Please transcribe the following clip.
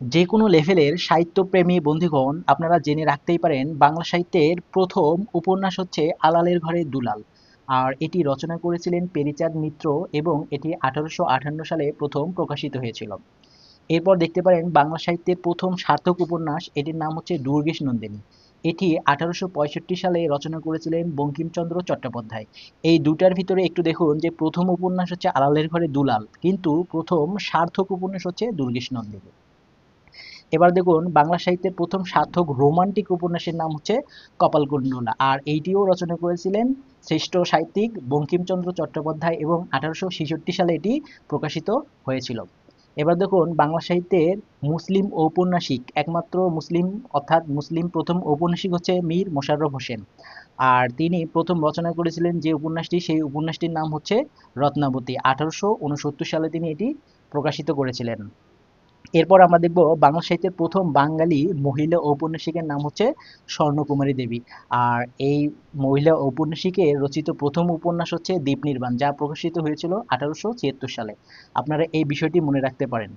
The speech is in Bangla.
যে কোনো লেভেলের সাহিত্যপ্রেমী বন্ধুগণ আপনারা জেনে রাখতেই পারেন বাংলা সাহিত্যের প্রথম উপন্যাস হচ্ছে আলালের ঘরে দুলাল। আর এটি রচনা করেছিলেন পেরিচাঁদ মিত্র এবং এটি আঠারোশো আটান্ন সালে প্রথম প্রকাশিত হয়েছিল। এরপর দেখতে পারেন বাংলা সাহিত্যের প্রথম সার্থক উপন্যাস, এটির নাম হচ্ছে দুর্গেশ নন্দিনী। এটি আঠারোশো পঁয়ষট্টি সালে রচনা করেছিলেন বঙ্কিমচন্দ্র চট্টোপাধ্যায়। এই দুটার ভিতরে একটু দেখুন যে প্রথম উপন্যাস হচ্ছে আলালের ঘরে দুলাল, কিন্তু প্রথম সার্থক উপন্যাস হচ্ছে দুর্গেশ নন্দিনী। এবার দেখুন, বাংলা সাহিত্যের প্রথম সার্থক রোমান্টিক উপন্যাসের নাম হচ্ছে কপালকুণ্ডলা। আর এইটিও রচনা করেছিলেন শ্রেষ্ঠ সাহিত্যিক বঙ্কিমচন্দ্র চট্টোপাধ্যায় এবং আঠারোশো সালে এটি প্রকাশিত হয়েছিল। এবার দেখুন, বাংলা সাহিত্যের মুসলিম ঔপন্যাসিক, একমাত্র মুসলিম, অর্থাৎ মুসলিম প্রথম ঔপন্যাসিক হচ্ছে মীর মোশাররফ হোসেন। আর তিনি প্রথম রচনা করেছিলেন যে উপন্যাসটি, সেই উপন্যাসটির নাম হচ্ছে রত্নাবতী। আঠারোশো উনসত্তর সালে তিনি এটি প্রকাশিত করেছিলেন। এরপর আমরা দেখব বাংলা সাহিত্যের প্রথম বাঙালি মহিলা ঔপন্যাসিকের নাম হচ্ছে স্বর্ণকুমারী দেবী। আর এই মহিলা ঔপন্যাসিকের রচিত প্রথম উপন্যাস হচ্ছে দীপ নির্বাণ যা প্রকাশিত হয়েছিল আঠারোশো ছিয়াত্তর সালে। আপনারা এই বিষয়টি মনে রাখতে পারেন।